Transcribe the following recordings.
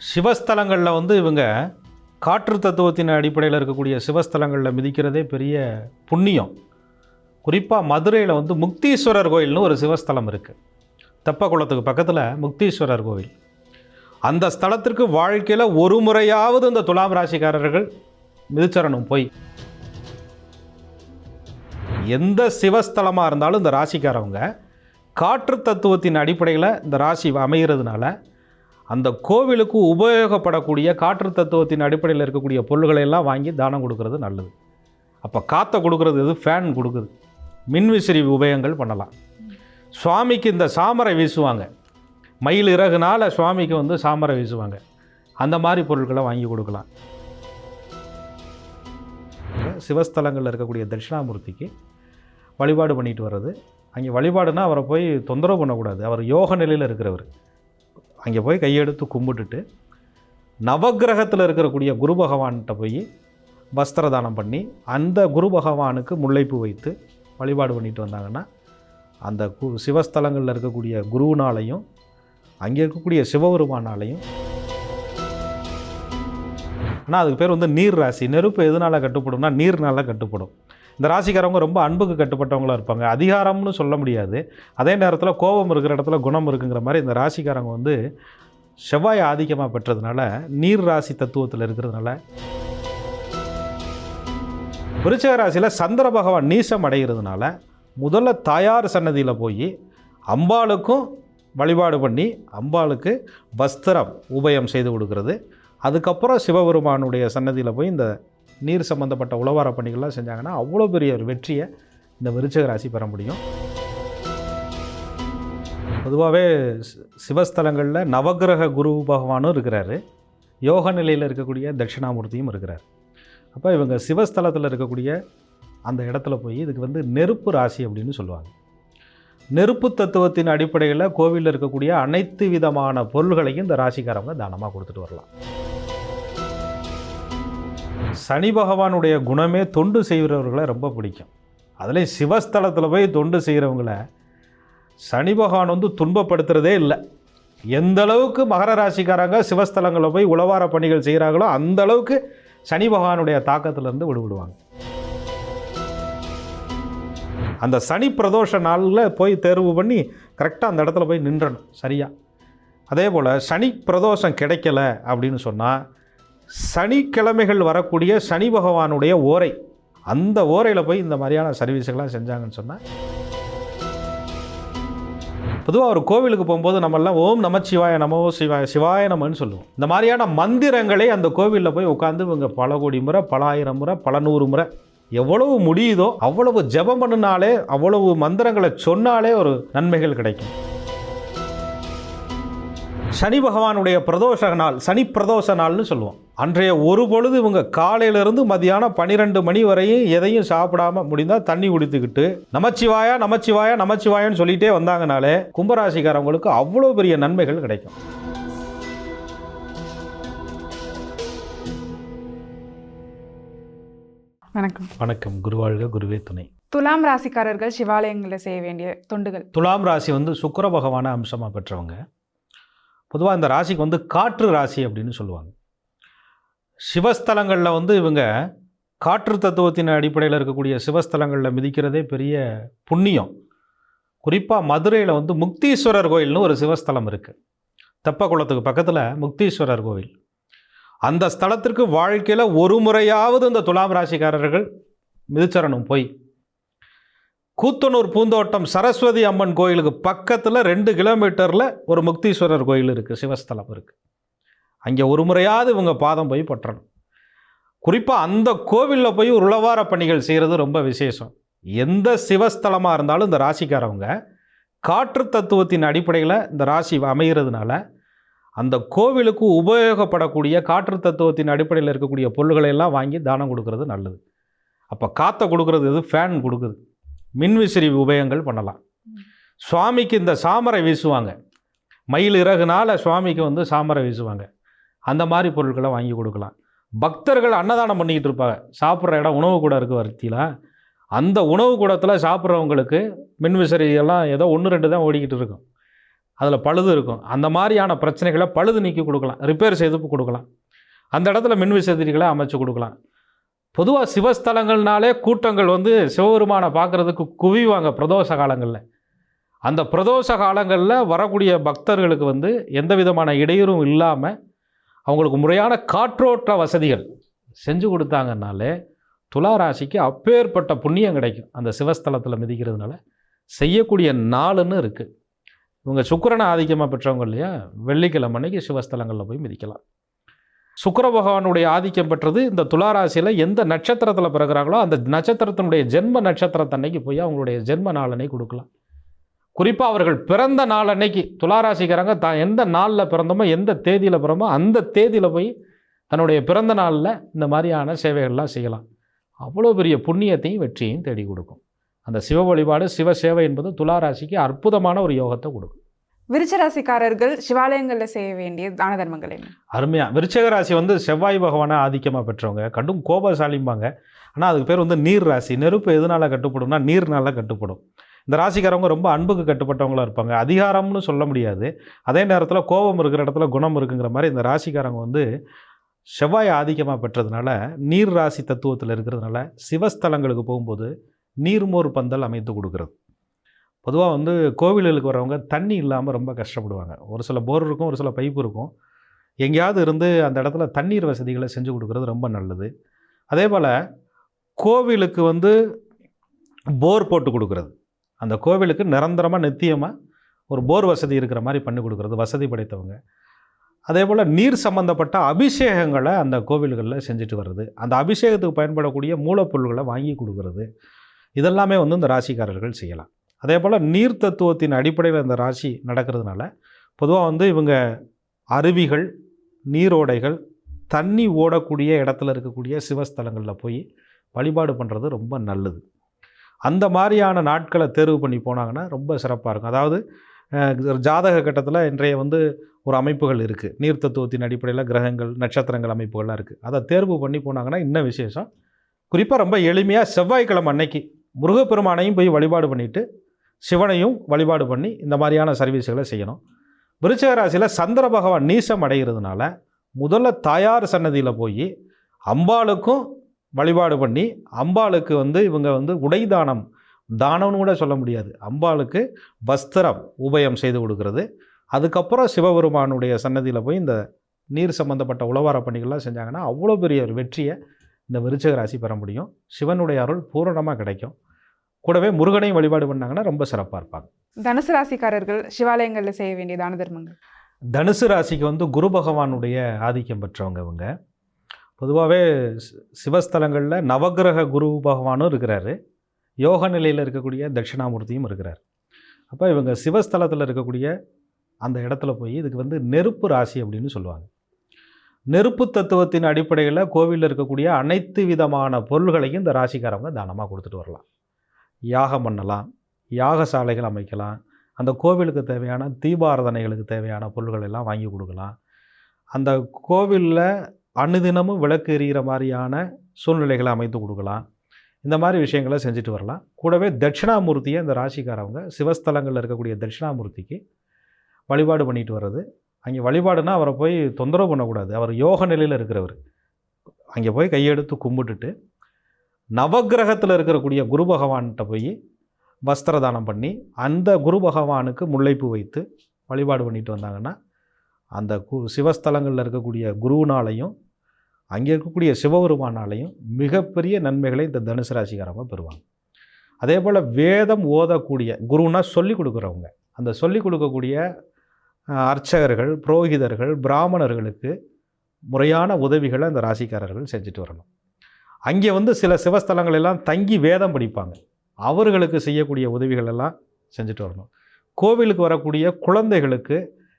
சிவஸ்தலங்களில் வந்து இவங்க காற்று தத்துவத்தின் அடிப்படையில் இருக்கக்கூடிய சிவஸ்தலங்களில் மிதிக்கிறதே பெரிய புண்ணியம். குறிப்பாக மதுரையில் வந்து முக்தீஸ்வரர் கோயில்னு ஒரு சிவஸ்தலம் இருக்குது தெப்பக்குளத்துக்கு பக்கத்தில் முக்தீஸ்வரர் கோவில். அந்த ஸ்தலத்திற்கு வாழ்க்கையில் ஒரு முறையாவது இந்த துலாம் ராசிக்காரர்கள் மிதிச்சரணும் போய். எந்த சிவஸ்தலமாக இருந்தாலும் இந்த ராசிக்காரவங்க காற்று தத்துவத்தின் அடிப்படையில் இந்த ராசி அமைகிறதுனால அந்த கோவிலுக்கு உபயோகப்படக்கூடிய காற்று தத்துவத்தின் அடிப்படையில் இருக்கக்கூடிய பொருள்களை எல்லாம் வாங்கி தானம் கொடுக்கறது நல்லது. அப்போ காற்றை கொடுக்கறது எது? ஃபேன் கொடுக்குது. மின்விசிறி உபயோகங்கள் பண்ணலாம். சுவாமிக்கு இந்த சாமரை வீசுவாங்க. மயில் இறகுனால் சுவாமிக்கு வந்து சாமரை வீசுவாங்க. அந்த மாதிரி பொருட்களை வாங்கி கொடுக்கலாம். சிவஸ்தலங்களில் இருக்கக்கூடிய தட்சிணாமூர்த்திக்கு வழிபாடு பண்ணிட்டு வர்றது. அங்கே வழிபாடுனா அவரை போய் தொந்தரவு பண்ணக்கூடாது. அவர் யோக நிலையில் இருக்கிறவர். அங்கே போய் கையெடுத்து கும்பிட்டுட்டு நவக்கிரகத்தில் இருக்கக்கூடிய குரு பகவான்கிட்ட போய் வஸ்திர தானம் பண்ணி அந்த குரு பகவானுக்கு முல்லைப்பு வைத்து வழிபாடு பண்ணிட்டு வந்தாங்கன்னா அந்த கு சிவஸ்தலங்களில் இருக்கக்கூடிய குருவினாலையும் அங்கே இருக்கக்கூடிய சிவபெருமானாலையும் ஆனால் அதுக்கு பேர் வந்து நீர் ராசி. நெருப்பு எதனால் கட்டுப்படும்னா நீர்னால கட்டுப்படும். இந்த ராசிக்காரவங்க ரொம்ப அன்புக்கு கட்டுப்பட்டவங்களாக இருப்பாங்க. அதிகாரம்னு சொல்ல முடியாது. அதே நேரத்தில் கோபம் இருக்கிற இடத்துல குணம் இருக்குங்கிற மாதிரி இந்த ராசிக்காரங்க வந்து செவ்வாய் ஆதிக்கமாக பெற்றதுனால நீர் ராசி தத்துவத்தில் இருக்கிறதுனால விருச்சக ராசியில் சந்திர பகவான் நீசம் அடைகிறதுனால முதல்ல தாயார் சன்னதியில் போய் அம்பாளுக்கும் வழிபாடு பண்ணி அம்பாளுக்கு வஸ்திரம் உபயம் செய்து கொடுக்கறது. அதுக்கப்புறம் சிவபெருமானுடைய சன்னதியில் போய் இந்த நீர் சம்பந்தப்பட்ட உழவார பணிகள்லாம் செஞ்சாங்கன்னா அவ்வளோ பெரிய ஒரு வெற்றியை இந்த விருச்சக ராசி பெற முடியும். பொதுவாகவே சிவஸ்தலங்களில் நவக்கிரக குரு பகவானும் இருக்கிறாரு. யோக நிலையில் இருக்கக்கூடிய தட்சிணாமூர்த்தியும் இருக்கிறார். அப்போ இவங்க சிவஸ்தலத்தில் இருக்கக்கூடிய அந்த இடத்துல போய் இதுக்கு வந்து நெருப்பு ராசி அப்படின்னு சொல்லுவாங்க. நெருப்பு தத்துவத்தின் அடிப்படையில் கோவிலில் இருக்கக்கூடிய அனைத்து விதமான பொருள்களையும் இந்த ராசிக்காரவங்க தானமாக கொடுத்துட்டு வரலாம். சனி பகவானுடைய குணமே தொண்டு செய்கிறவர்களை ரொம்ப பிடிக்கும். அதில் சிவஸ்தலத்தில் போய் தொண்டு செய்கிறவங்கள சனி பகவான் வந்து துன்பப்படுத்துகிறதே இல்லை. எந்த அளவுக்கு மகர ராசிக்காரங்க சிவஸ்தலங்களில் போய் உளவார பணிகள் செய்கிறாங்களோ அந்த அளவுக்கு சனி பகவானுடைய தாக்கத்திலேருந்து விடுவிடுவாங்க அந்த சனி பிரதோஷ நாளில் போய் தேர்வு பண்ணி கரெக்டாக அந்த இடத்துல போய் நின்றணும் சரியா? அதே போல் சனி பிரதோஷம் கிடைக்கல அப்படின்னு சொன்னால் சனிக்கிழமைகள் வரக்கூடிய சனி பகவானுடைய ஓரை அந்த ஓரையில் போய் இந்த மாதிரியான சர்வீஸுகள்லாம் செஞ்சாங்கன்னு சொன்னால் பொதுவாக ஒரு கோவிலுக்கு போகும்போது நம்மெல்லாம் ஓம் நமச்சிவாய நமோ சிவாய சிவாய நமன்னு சொல்லுவோம். இந்த மாதிரியான மந்திரங்களை அந்த கோவிலில் போய் உட்காந்து இவங்க பல கோடி முறை பல ஆயிரம் முறை பல நூறு முறை எவ்வளவு முடியுதோ அவ்வளவு ஜெபம் பண்ணினாலே அவ்வளவு மந்திரங்களை சொன்னாலே ஒரு நன்மைகள் கிடைக்கும். சனி பகவானுடைய பிரதோஷ நாள் சனி பிரதோஷ நாள்னு சொல்லுவோம். அன்றைய ஒரு பொழுது இவங்க காலையிலேருந்து மதியானம் பன்னிரெண்டு மணி வரையும் எதையும் சாப்பிடாம முடிந்தால் தண்ணி குடித்துக்கிட்டு நமச்சிவாயா நமச்சிவாயா நமச்சிவாயான்னு சொல்லிட்டே வந்தாங்கனாலே கும்பராசிக்காரவங்களுக்கு அவ்வளோ பெரிய நன்மைகள் கிடைக்கும். வணக்கம். வணக்கம். குருவாழ்க குருவே துணை. துலாம் ராசிக்காரர்கள் சிவாலயங்களில் செய்ய வேண்டிய தொண்டுகள். துலாம் ராசி வந்து சுக்கிர பகவான அம்சமாக பெற்றவங்க. பொதுவாக இந்த ராசிக்கு வந்து காற்று ராசி அப்படின்னு சொல்லுவாங்க. சிவஸ்தலங்களில் வந்து இவங்க காற்று தத்துவத்தின் அடிப்படையில் இருக்கக்கூடிய சிவஸ்தலங்களில் மிதிக்கிறதே பெரிய புண்ணியம். குறிப்பாக மதுரையில் வந்து முக்தீஸ்வரர் கோயில்னு ஒரு சிவஸ்தலம் இருக்குது தெப்பக்குளத்துக்கு பக்கத்தில் முக்தீஸ்வரர் கோவில். அந்த ஸ்தலத்திற்கு வாழ்க்கையில் ஒரு முறையாவது இந்த துலாம் ராசிக்காரர்கள் மிதிச்சரணும் போய் கூத்தனூர் பூந்தோட்டம் சரஸ்வதி அம்மன் கோயிலுக்கு பக்கத்தில் ரெண்டு கிலோமீட்டரில் ஒரு முக்தீஸ்வரர் கோயில் இருக்குது சிவஸ்தலம் இருக்குது அங்கே ஒரு முறையாவது இவங்க பாதம் போய் பற்றணும். குறிப்பாக அந்த கோவிலில் போய் உழவார பணிகள் செய்கிறது ரொம்ப விசேஷம். எந்த சிவஸ்தலமாக இருந்தாலும் இந்த ராசிக்காரவங்க காற்று தத்துவத்தின் அடிப்படையில் இந்த ராசி அமைகிறதுனால அந்த கோவிலுக்கு உபயோகப்படக்கூடிய காற்று தத்துவத்தின் அடிப்படையில் இருக்கக்கூடிய பொருள்களை எல்லாம் வாங்கி தானம் கொடுக்கறது நல்லது. அப்போ காற்றை கொடுக்கறது எது? ஃபேன் கொடுக்குது. மின்விசிறி உபயோகங்கள் பண்ணலாம். சுவாமிக்கு இந்த சாமரை வீசுவாங்க. மயில் இறகுனால் சுவாமிக்கு வந்து சாமரை வீசுவாங்க. அந்த மாதிரி பொருட்களை வாங்கி கொடுக்கலாம். பக்தர்கள் அன்னதானம் பண்ணிக்கிட்டு இருப்பாங்க. சாப்பிட்ற இடம் உணவு கூட இருக்குது வர்த்தியில் அந்த உணவு கூடத்தில் சாப்பிட்றவங்களுக்கு மின்விசிறியெல்லாம் ஏதோ ஒன்று ரெண்டு தான் ஓடிக்கிட்டு இருக்கும். அதில் பழுது இருக்கும். அந்த மாதிரியான பிரச்சனைகளை பழுது நீக்கி கொடுக்கலாம். ரிப்பேர் செய்து கொடுக்கலாம். அந்த இடத்துல மின்விசதிகளை அமைச்சு கொடுக்கலாம். பொதுவாக சிவஸ்தலங்கள்னாலே கூட்டங்கள் வந்து சிவபெருமானை பார்க்குறதுக்கு குவிவாங்க பிரதோஷ காலங்களில். அந்த பிரதோஷ காலங்களில் வரக்கூடிய பக்தர்களுக்கு வந்து எந்த விதமான இடையூறும் இல்லாமல் அவங்களுக்கு முறையான காற்றோட்ட வசதிகள் செஞ்சு கொடுத்தாங்கனாலே துலா ராசிக்கு அப்பேற்பட்ட புண்ணியம் கிடைக்கும். அந்த சிவஸ்தலத்தில் மிதிக்கிறதுனால செய்யக்கூடிய நாளுன்னு இருக்குது இவங்க சுக்கிரனை ஆதிக்கமாக பெற்றவங்க இல்லையா? வெள்ளிக்கிழமை அன்னைக்கு சிவஸ்தலங்களில் போய் மிதிக்கலாம். சுக்கர பகவானுடைய ஆதிக்கம் பெற்றது இந்த துளாராசியில் எந்த நட்சத்திரத்தில் பிறகுறாங்களோ அந்த நட்சத்திரத்தினுடைய ஜென்ம நட்சத்திரத்தன்னைக்கு போய் அவங்களுடைய ஜென்ம நாளனை கொடுக்கலாம். குறிப்பாக அவர்கள் பிறந்த நாள் அன்னைக்கு துளாராசிக்காரங்க தான் எந்த நாளில் பிறந்தோமோ எந்த தேதியில் பிறந்தோமோ அந்த தேதியில் போய் தன்னுடைய பிறந்த நாளில் இந்த மாதிரியான சேவைகள்லாம் செய்யலாம். அவ்வளோ பெரிய புண்ணியத்தையும் வெற்றியையும் தேடி கொடுக்கும். அந்த சிவ வழிபாடு சிவ சேவை என்பது துளாராசிக்கு அற்புதமான ஒரு யோகத்தை கொடுக்கும். விருச்சராசிக்காரர்கள் சிவாலயங்களில் செய்ய வேண்டிய தான தர்மங்கள் என்ன? அருமையாக விருச்சக ராசி வந்து செவ்வாய் பகவானை ஆதிக்கமாக பெற்றவங்க. கடும் கோபசாலிம்பாங்க. ஆனால் அதுக்கு பேர் வந்து நீர் ராசி. நெருப்பு எதனால் கட்டுப்படும்னா நீர்னால கட்டுப்படும். இந்த ராசிக்காரவங்க ரொம்ப அன்புக்கு கட்டுப்பட்டவங்களாக இருப்பாங்க. அதிகாரம்னு சொல்ல முடியாது. அதே நேரத்தில் கோபம் இருக்கிற இடத்துல குணம் இருக்குங்கிற மாதிரி இந்த ராசிக்காரங்க வந்து செவ்வாய் ஆதிக்கமாக பெற்றதுனால நீர் ராசி தத்துவத்தில் இருக்கிறதுனால சிவஸ்தலங்களுக்கு போகும்போது நீர்மோர் பந்தல் அமைத்து கொடுக்குறது. பொதுவாக வந்து கோவில்களுக்கு வரவங்க தண்ணி இல்லாமல் ரொம்ப கஷ்டப்படுவாங்க. ஒரு சில போர் இருக்கும் ஒரு சில பைப்பு இருக்கும். எங்கேயாவது இருந்து அந்த இடத்துல தண்ணீர் வசதிகளை செஞ்சு கொடுக்குறது ரொம்ப நல்லது. அதே போல் கோவிலுக்கு வந்து போர் போட்டு கொடுக்குறது. அந்த கோவிலுக்கு நிரந்தரமாக நித்தியமாக ஒரு போர் வசதி இருக்கிற மாதிரி பண்ணி கொடுக்குறது வசதி படைத்தவங்க. அதே போல் நீர் சம்மந்தப்பட்ட அபிஷேகங்களை அந்த கோவில்களில் செஞ்சுட்டு வர்றது. அந்த அபிஷேகத்துக்கு பயன்படக்கூடிய மூலப்பொருள்களை வாங்கி கொடுக்குறது. இதெல்லாமே வந்து இந்த ராசிக்காரர்கள் செய்யலாம். அதே போல் நீர் தத்துவத்தின் அடிப்படையில் இந்த ராசி நடக்கிறதுனால பொதுவாக வந்து இவங்க அருவிகள் நீரோடைகள் தண்ணி ஓடக்கூடிய இடத்துல இருக்கக்கூடிய சிவஸ்தலங்களில் போய் வழிபாடு பண்ணுறது ரொம்ப நல்லது. அந்த மாதிரியான நாட்களை தேர்வு பண்ணி போனாங்கன்னா ரொம்ப சிறப்பாக இருக்கும். அதாவது ஜாதக கட்டத்தில் இன்றைய வந்து ஒரு அமைப்புகள் இருக்குது நீர் தத்துவத்தின் அடிப்படையில் கிரகங்கள் நட்சத்திரங்கள் அமைப்புகள்லாம் இருக்குது அதை தேர்வு பண்ணி போனாங்கன்னா இன்னும் விசேஷம். குறிப்பாக ரொம்ப எளிமையாக செவ்வாய்க்கிழமை அன்னைக்கு முருகப்பெருமானையும் போய் வழிபாடு பண்ணிவிட்டு சிவனையும் வழிபாடு பண்ணி இந்த மாதிரியான சர்வீஸுகளை செய்யணும். விருச்சிக ராசியில் சந்திர பகவான் நீசம் அடைகிறதுனால முதல்ல தாயார் சன்னதியில் போய் அம்பாளுக்கும் வழிபாடு பண்ணி அம்பாளுக்கு வந்து இவங்க வந்து உடை தானம் தானம்னு கூட சொல்ல முடியாது. அம்பாளுக்கு வஸ்திரம் உபயம் செய்து கொடுக்கறது. அதுக்கப்புறம் சிவபெருமானுடைய சன்னதியில் போய் இந்த நீர் சம்பந்தப்பட்ட உளவார பணிகள்லாம் செஞ்சாங்கன்னா அவ்வளோ பெரிய ஒரு வெற்றியை இந்த விருச்சக ராசி பெற முடியும். சிவனுடைய அருள் பூரணமாக கிடைக்கும். கூடவே முருகனையும் வழிபாடு பண்ணாங்கன்னா ரொம்ப சிறப்பாக இருப்பாங்க. தனுசு ராசிக்காரர்கள் சிவாலயங்களில் செய்ய வேண்டிய தான தர்மங்கள்? தனுசு ராசிக்கு வந்து குரு பகவானுடைய ஆதிக்கம் பெற்றவங்க இவங்க. பொதுவாகவே சிவஸ்தலங்களில் நவக்கிரக குரு பகவானும் இருக்கிறாரு. யோக நிலையில் இருக்கக்கூடிய தட்சிணாமூர்த்தியும் இருக்கிறார். அப்போ இவங்க சிவஸ்தலத்தில் இருக்கக்கூடிய அந்த இடத்துல போய் இதுக்கு வந்து நெருப்பு ராசி அப்படின்னு சொல்லுவாங்க. நெருப்பு தத்துவத்தின் அடிப்படையில் கோவிலில் இருக்கக்கூடிய அனைத்து விதமான பொருள்களையும் இந்த ராசிக்காரவங்க தானமாக கொடுத்துட்டு வரலாம். யாகம் பண்ணலாம் யாகசாலைகள் அமைக்கலாம் அந்த கோவிலுக்கு தேவையான தீபாராதனைகளுக்கு தேவையான பொருள்கள் எல்லாம் வாங்கி கொடுக்கலாம். அந்த கோவிலில் அனுதினமும் விளக்கு எரிகிற மாதிரியான சூழ்நிலைகளை அமைத்து கொடுக்கலாம். இந்த மாதிரி விஷயங்களை செஞ்சுட்டு வரலாம். கூடவே தட்சிணாமூர்த்தியை இந்த ராசிக்காரவங்க சிவஸ்தலங்களில் இருக்கக்கூடிய தட்சிணாமூர்த்திக்கு வழிபாடு பண்ணிட்டு வர்றது. அங்கே வழிபாடுனா அவரை போய் தொந்தரவு பண்ணக்கூடாது. அவர் யோக நிலையில் இருக்கிறவர். அங்கே போய் கையெடுத்து கும்பிட்டுட்டு நவக்கிரகத்தில் இருக்கக்கூடிய குரு பகவான்கிட்ட போய் வஸ்திரதானம் பண்ணி அந்த குரு பகவானுக்கு முல்லைப்பு வைத்து வழிபாடு பண்ணிட்டு வந்தாங்கன்னா அந்த கு சிவஸ்தலங்களில் இருக்கக்கூடிய குருவினாலையும் அங்கே இருக்கக்கூடிய சிவபெருமானாலையும் மிகப்பெரிய நன்மைகளை இந்த தனுசு ராசிகாரமாக பெறுவாங்க. அதே போல் வேதம் ஓதக்கூடிய குருன்னா சொல்லி கொடுக்குறவங்க. அந்த சொல்லி கொடுக்கக்கூடிய அர்ச்சகர்கள் புரோகிதர்கள் பிராமணர்களுக்கு முறையான உதவிகளை அந்த ராசிக்காரர்கள் செஞ்சுட்டு வரணும். அங்கே வந்து சில சிவஸ்தலங்கள் எல்லாம் தங்கி வேதம் படிப்பாங்க. அவர்களுக்கு செய்யக்கூடிய உதவிகள் எல்லாம் செஞ்சுட்டு வரணும். கோவிலுக்கு வரக்கூடிய குழந்தைகளுக்கு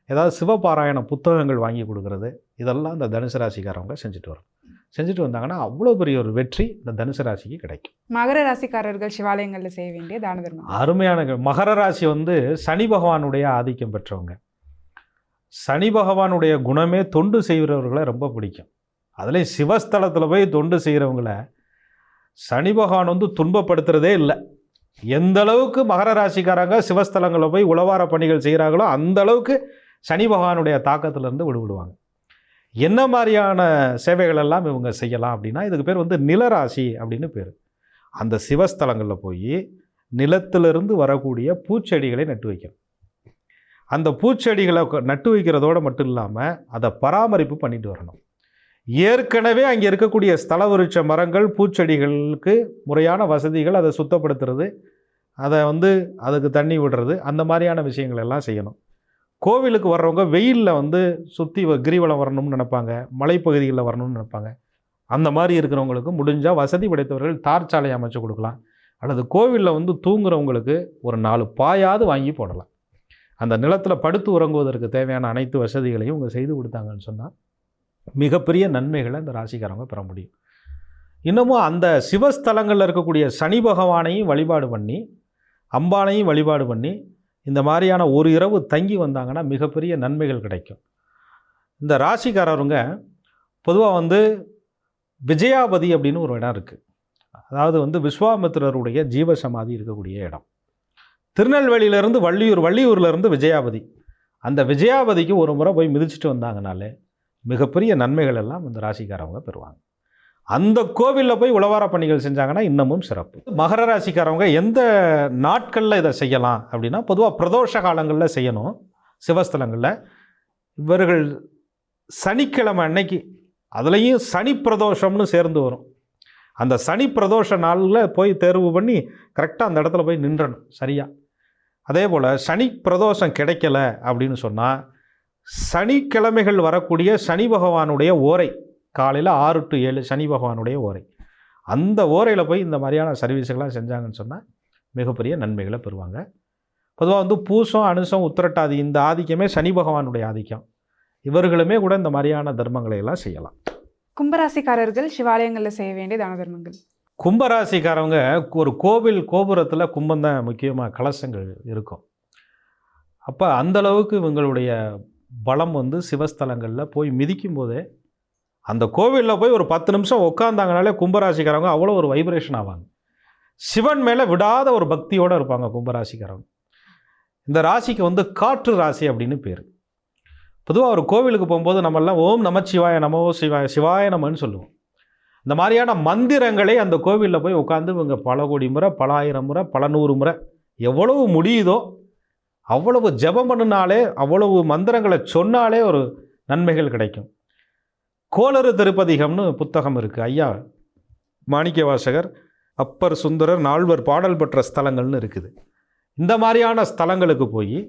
ஏதாவது சிவபாராயண புத்தகங்கள் வாங்கி கொடுக்கறது இதெல்லாம் இந்த தனுசு ராசிக்காரவங்க செஞ்சுட்டு வரணும். செஞ்சுட்டு வந்தாங்கன்னா அவ்வளோ பெரிய ஒரு வெற்றி இந்த தனுசு ராசிக்கு கிடைக்கும். மகர ராசிக்காரர்கள் சிவாலயங்களில் செய்ய வேண்டிய தான தர்மம். அருமையான மகர ராசி வந்து சனி பகவானுடைய ஆதிக்கம் பெற்றவங்க. சனி பகவானுடைய குணமே தொண்டு செய்கிறவர்களை ரொம்ப பிடிக்கும். அதுலேயும் சிவஸ்தலத்தில் போய் தொண்டு செய்கிறவங்கள சனி பகவான் வந்து துன்பப்படுத்துகிறதே இல்லை. எந்த அளவுக்கு மகர ராசிக்காரங்க சிவஸ்தலங்களில் போய் உளவார பணிகள் செய்கிறாங்களோ அந்த அளவுக்கு சனி பகவானுடைய தாக்கத்திலேருந்து விடுவிடுவாங்க என்ன மாதிரியான சேவைகள் எல்லாம் இவங்க செய்யலாம் அப்படின்னா இதுக்கு பேர் வந்து நிலராசி அப்படின்னு பேர். அந்த சிவஸ்தலங்களில் போய் நிலத்திலிருந்து வரக்கூடிய பூச்செடிகளை நட்டு வைக்கணும். அந்த பூச்செடிகளை நட்டு வைக்கிறதோடு மட்டும் இல்லாமல் அதை பராமரிப்பு பண்ணிட்டு வரணும். ஏற்கனவே அங்கே இருக்கக்கூடிய ஸ்தல விருட்ச மரங்கள் பூச்செடிகளுக்கு முறையான வசதிகள் அதை சுத்தப்படுத்துறது அதை வந்து அதுக்கு தண்ணி விடுறது அந்த மாதிரியான விஷயங்கள் எல்லாம் செய்யணும். கோவிலுக்கு வர்றவங்க வெயிலில் வந்து சுற்றி கிரிவலம் வரணும்னு நினைப்பாங்க மலைப்பகுதிகளில் வரணும்னு நினைப்பாங்க. அந்த மாதிரி இருக்கிறவங்களுக்கு முடிஞ்சால் வசதி படைத்தவர்கள் தார் சாலை அமைச்சு கொடுக்கலாம். அல்லது கோவிலில் வந்து தூங்குறவங்களுக்கு ஒரு நாலு பாயாவது வாங்கி போடலாம். அந்த நிலத்தில் படுத்து உறங்குவதற்கு தேவையான அனைத்து வசதிகளையும் இவங்க செய்து கொடுத்தாங்கன்னு சொன்னால் மிகப்பெரிய நன்மைகளை இந்த ராசிக்காரங்க பெற முடியும். இன்னமும் அந்த சிவஸ்தலங்களில் இருக்கக்கூடிய சனி பகவானையும் வழிபாடு பண்ணி அம்பானையும் வழிபாடு பண்ணி இந்த மாதிரியான ஒரு இரவு தங்கி வந்தாங்கன்னா மிகப்பெரிய நன்மைகள் கிடைக்கும். இந்த ராசிக்காரருங்க பொதுவாக வந்து விஜயாபதி அப்படின்னு ஒரு இடம் இருக்குது அதாவது வந்து விஸ்வாமித்திரருடைய ஜீவசமாதி இருக்கக்கூடிய இடம். திருநெல்வேலியிலேருந்து வள்ளியூர் வள்ளியூர்லேருந்து விஜயாபதி. அந்த விஜயாபதிக்கு ஒரு முறை போய் மிதிச்சிட்டு வந்தாங்கனாலே மிகப்பெரிய நன்மைகள் எல்லாம் இந்த ராசிக்காரவங்க பெறுவாங்க. அந்த கோவிலில் போய் உழவார பணிகள் செஞ்சாங்கன்னா இன்னமும் சிறப்பு. மகர ராசிக்காரவங்க எந்த நாட்களில் இதை செய்யலாம் அப்படின்னா பொதுவாக பிரதோஷ காலங்களில் செய்யணும். சிவஸ்தலங்களில். இவர்கள் சனிக்கிழமை அன்னைக்கு அதுலேயும் சனி பிரதோஷம்னு சேர்ந்து வரும். அந்த சனி பிரதோஷ நாளில் போய் தேர்வு பண்ணி கரெக்டாக அந்த இடத்துல போய் நின்றணும் சரியாக அதே போல் சனி பிரதோஷம் கிடைக்கல அப்படின்னு சொன்னால் சனிக்கிழமைகள் வரக்கூடிய சனி பகவானுடைய ஓரை காலையில் ஆறு டு ஏழு சனி பகவானுடைய ஓரை. அந்த ஓரையில் போய் இந்த மாதிரியான சர்வீஸுகள்லாம் செஞ்சாங்கன்னு சொன்னால் மிகப்பெரிய நன்மைகளை பெறுவாங்க. பொதுவாக வந்து பூசம் அனுசம் உத்திரட்டாதி இந்த ஆதிக்கமே சனி பகவானுடைய ஆதிக்கம். இவர்களுமே கூட இந்த மாதிரியான தர்மங்களை எல்லாம் செய்யலாம். கும்பராசிக்காரர்கள் சிவாலயங்களில் செய்ய வேண்டிய தான தர்மங்கள். கும்பராசிக்காரவங்க ஒரு கோவில் கோபுரத்தில் கும்பம் தான் முக்கியமாக கலசங்கள் இருக்கும். அப்போ அந்த அளவுக்கு இவங்களுடைய பலம் வந்து சிவஸ்தலங்களில் போய் மிதிக்கும் போதே அந்த கோவிலில் போய் ஒரு பத்து நிமிஷம் உட்காந்தாங்கனாலே கும்பராசிக்காரவங்க அவ்வளோ ஒரு வைப்ரேஷன் ஆவாங்க. சிவன் மேலே விடாத ஒரு பக்தியோடு இருப்பாங்க கும்பராசிக்காரவங்க இந்த ராசிக்கு வந்து காற்று ராசி அப்படின்னு பேர். பொதுவாக ஒரு கோவிலுக்கு போகும்போது நம்மெல்லாம் ஓம் நமச்சிவாய நமோ சிவாய சிவாய நமன்னு சொல்லுவோம். இந்த மாதிரியான மந்திரங்களை அந்த கோவிலில் போய் உட்காந்து இவங்க பல கோடி முறை பல ஆயிரம் முறை பல நூறு முறை எவ்வளவு முடியுதோ அவ்வளவு ஜபம் பண்ணினாலே அவ்வளவு மந்திரங்களை சொன்னாலே ஒரு நன்மைகள் கிடைக்கும். கோளறு திருப்பதிகம்னு புத்தகம் இருக்குது ஐயா மாணிக்க வாசகர் அப்பர் சுந்தரர் நால்வர் பாடல் பெற்ற ஸ்தலங்கள்னு இருக்குது. இந்த மாதிரியான ஸ்தலங்களுக்கு போய்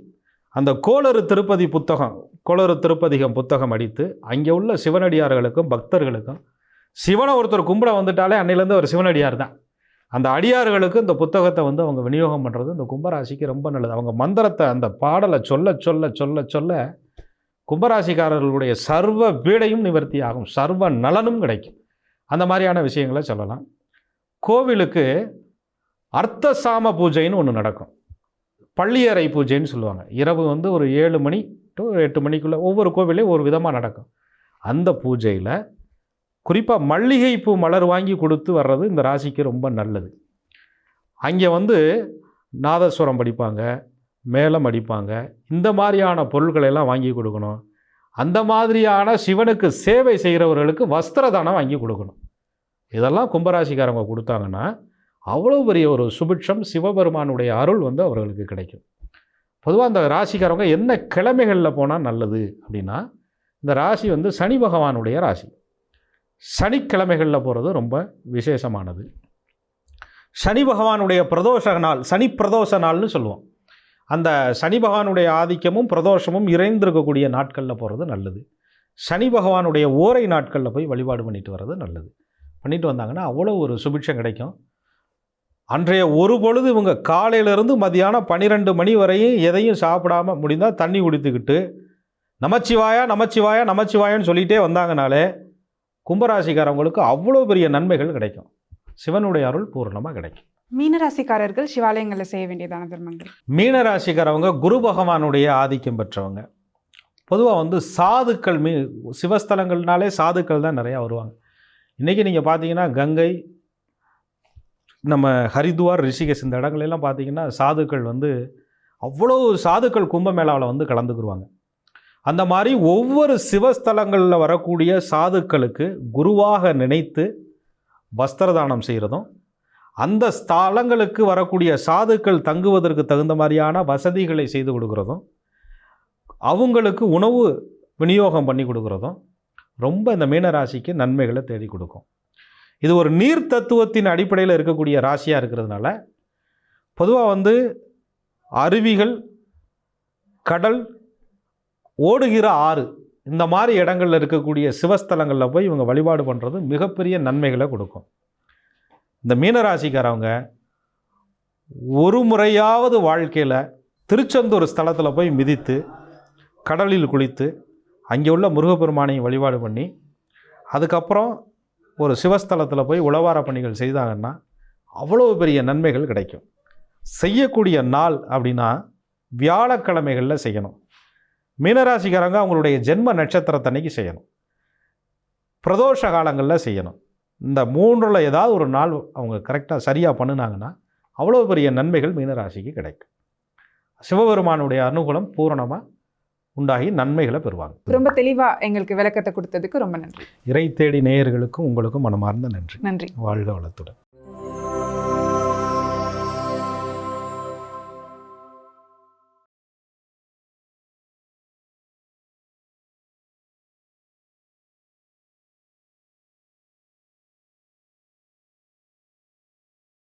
அந்த கோளறு திருப்பதி புத்தகம் கோளறு திருப்பதிகம் புத்தகம் அடித்து அங்கே உள்ள சிவனடியார்களுக்கும் பக்தர்களுக்கும் சிவனை ஒருத்தர் கும்பிட வந்துட்டாலே அன்னையிலேருந்து ஒரு சிவனடியார் தான். அந்த அடியார்களுக்கு இந்த புத்தகத்தை வந்து அவங்க விநியோகம் பண்ணுறது இந்த கும்பராசிக்கு ரொம்ப நல்லது. அவங்க மந்திரத்தை அந்த பாடலை சொல்ல சொல்ல சொல்ல சொல்ல கும்பராசிக்காரர்களுடைய சர்வ பீடையும் நிவர்த்தி ஆகும். சர்வ நலனும் கிடைக்கும். அந்த மாதிரியான விஷயங்களை சொல்லலாம். கோவிலுக்கு அர்த்த சாம பூஜைன்னு ஒன்று நடக்கும். பள்ளியறை பூஜைன்னு சொல்லுவாங்க. இரவு வந்து ஒரு ஏழு மணி டு எட்டு மணிக்குள்ளே ஒவ்வொரு கோவிலையும் ஒரு விதமாக நடக்கும். அந்த பூஜையில் குறிப்பாக மல்லிகைப்பூ மலர் வாங்கி கொடுத்து வர்றது இந்த ராசிக்கு ரொம்ப நல்லது. அங்கே வந்து நாதஸ்வரம் படிப்பாங்க மேளம் அடிப்பாங்க இந்த மாதிரியான பொருட்களை எல்லாம் வாங்கி கொடுக்கணும். அந்த மாதிரியான சிவனுக்கு சேவை செய்கிறவர்களுக்கு வஸ்திர தானம் வாங்கி கொடுக்கணும். இதெல்லாம் கும்பராசிக்காரங்க கொடுத்தாங்கன்னா அவ்வளோ பெரிய ஒரு சுபிட்சம் சிவபெருமானுடைய அருள் வந்து அவர்களுக்கு கிடைக்கும். பொதுவாக அந்த ராசிக்காரவங்க என்ன கிழமைகளில் போனால் நல்லது அப்படின்னா இந்த ராசி வந்து சனி பகவானுடைய ராசி. சனிக்கிழமைகளில் போகிறது ரொம்ப விசேஷமானது. சனி பகவானுடைய பிரதோஷ நாள் சனி பிரதோஷ நாள்னு சொல்லுவோம். அந்த சனி பகவானுடைய ஆதிக்கமும் பிரதோஷமும் இறைந்திருக்கக்கூடிய நாட்களில் போகிறது நல்லது. சனி பகவானுடைய ஓரை நாட்களில் போய் வழிபாடு பண்ணிட்டு வர்றது நல்லது. பண்ணிட்டு வந்தாங்கன்னா அவ்வளோ ஒரு சுபிட்சம் கிடைக்கும். அன்றைய ஒரு பொழுது இவங்க காலையிலேருந்து மதியானம் பன்னிரெண்டு மணி வரையும் எதையும் சாப்பிடாம முடிந்தால் தண்ணி குடித்துக்கிட்டு நமச்சிவாயா நமச்சிவாயா நமச்சிவாயான்னு சொல்லிகிட்டே வந்தாங்கனாலே கும்பராசிக்காரவங்களுக்கு அவ்வளோ பெரிய நன்மைகள் கிடைக்கும். சிவனுடைய அருள் பூர்ணமாக கிடைக்கும். மீனராசிக்காரர்கள் சிவாலயங்களில் செய்ய வேண்டிய தான தர்மங்கள். மீனராசிக்காரவங்க குரு பகவானுடைய ஆதிக்கம் பெற்றவங்க. பொதுவாக வந்து சாதுக்கள் மீ சிவஸ்தலங்கள்னாலே சாதுக்கள் தான் நிறையா வருவாங்க. இன்றைக்கி நீங்கள் பார்த்தீங்கன்னா கங்கை நம்ம ஹரித்துவார் ரிஷிகேஷ் இந்த இடங்களெல்லாம் பார்த்தீங்கன்னா சாதுக்கள் வந்து அவ்வளோ சாதுக்கள் கும்பமேளாவில் வந்து கலந்துக்குருவாங்க. அந்த மாதிரி ஒவ்வொரு சிவஸ்தலங்களில் வரக்கூடிய சாதுக்களுக்கு குருவாக நினைத்து வஸ்திரதானம் செய்கிறதும் அந்த ஸ்தலங்களுக்கு வரக்கூடிய சாதுக்கள் தங்குவதற்கு தகுந்த மாதிரியான வசதிகளை செய்து கொடுக்குறதும் அவங்களுக்கு உணவு விநியோகம் பண்ணி கொடுக்குறதும் ரொம்ப இந்த மீனராசிக்கு நன்மைகளை தேடி கொடுக்கும். இது ஒரு நீர் தத்துவத்தின் அடிப்படையில் இருக்கக்கூடிய ராசியாக இருக்கிறதுனால பொதுவாக வந்து அருவிகள் கடல் ஓடுகிற ஆறு. இந்த மாதிரி இடங்களில் இருக்கக்கூடிய சிவஸ்தலங்களில் போய் இவங்க வழிபாடு பண்ணுறது மிகப்பெரிய நன்மைகளை கொடுக்கும். இந்த மீனராசிக்காரவங்க ஒரு முறையாவது வாழ்க்கையில் திருச்செந்தூர் ஸ்தலத்தில் போய் மிதித்து கடலில் குளித்து அங்கே உள்ள முருகப்பெருமானையும் வழிபாடு பண்ணி அதுக்கப்புறம் ஒரு சிவஸ்தலத்தில் போய் உழவார பணிகள் செய்தாங்கன்னா அவ்வளோ பெரிய நன்மைகள் கிடைக்கும். செய்யக்கூடிய நாள் அப்படின்னா வியாழக்கிழமைகளில் செய்யணும். மீனராசிக்காரங்க அவங்களுடைய ஜென்ம நட்சத்திரத்தன்னைக்கு செய்யணும். பிரதோஷ காலங்களில் செய்யணும். இந்த மூன்றில் ஏதாவது ஒரு நாள் அவங்க கரெக்டாக சரியாக பண்ணினாங்கன்னா அவ்வளோ பெரிய நன்மைகள் மீனராசிக்கு கிடைக்கும். சிவபெருமானுடைய அனுகூலம் பூரணமாக உண்டாகி நன்மைகளை பெறுவாங்க. ரொம்ப தெளிவா எங்களுக்கு விளக்கத்தை கொடுத்ததுக்கு ரொம்ப நன்றி. இறை தேடி நேயர்களுக்கும் உங்களுக்கும் மனமார்ந்த நன்றி. நன்றி. வாழ்க வளத்துடன்.